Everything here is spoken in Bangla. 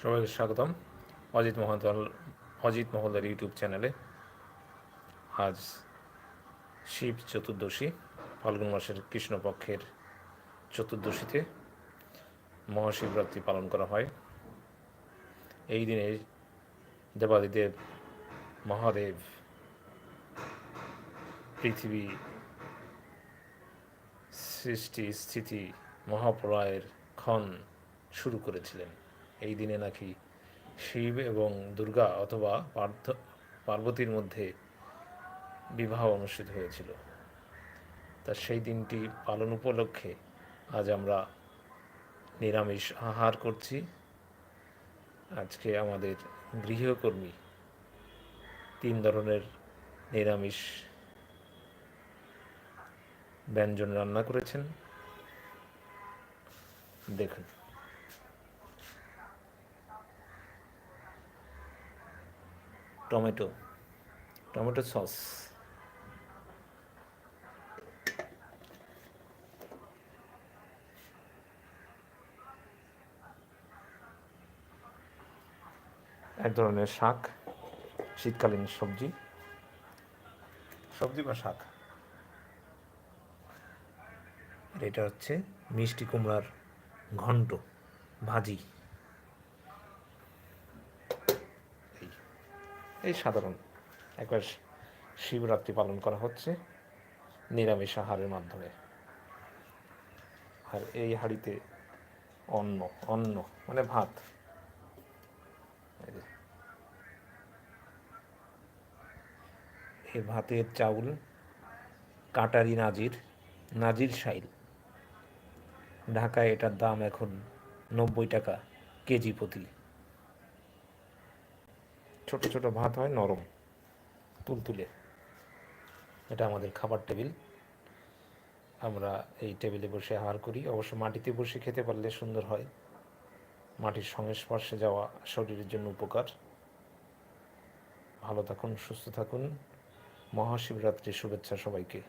সবাইকে স্বাগতম। অজিত মহল অজিত মহলের ইউটিউব চ্যানেলে। আজ শিব চতুর্দশী, ফাল্গুন মাসের কৃষ্ণপক্ষের চতুর্দশীতে মহাশিবরাত্রি পালন করা হয়। এই দিনে দেবাদিদেব, মহাদেব, পৃথিবী সৃষ্টি স্থিতি মহাপ্রলয়ের ক্ষণ শুরু করেছিলেন। এই দিনে নাকি শিব এবং দুর্গা অথবা পার্থ, পার্বতীর মধ্যে বিবাহ অনুষ্ঠিত হয়েছিল। তা সেই দিনটি পালন উপলক্ষে আজ আমরা নিরামিষ আহার করছি। আজকে আমাদের গৃহকর্মী তিন ধরনের নিরামিষ ব্যঞ্জন রান্না করেছেন। দেখুন। Tomato tomato sauce. এক ধরনের শাক, শীতকালীন সবজি। সবজি বা শাক? এটা হচ্ছে মিষ্টি কুমড়ার ঘন্ট, ভাজি। এই সাধারণ। একবার শিবরাত্রি পালন করা হচ্ছে নিরামিষ আহারের মাধ্যমে। আর এই হাঁড়িতে অন্ন অন্ন মানে ভাত। এই ভাতের চাউল, কাটারি নাজির নাজির সাইল ঢাকায় এটার দাম এখন নব্বই টাকা কেজি প্রতি ছোট ছোট ভাত হয় নরম, তুলতুলে। এটা আমাদের খাবার টেবিল। আমরা এই টেবিলে বসে আহার করি। অবশ্য মাটিতে বসে খেতে পারলে সুন্দর হয়। মাটির সংস্পর্শে যাওয়া শরীরের জন্য উপকার। ভালো থাকুন, সুস্থ থাকুন। মহাশিবরাত্রির শুভেচ্ছা সবাইকে।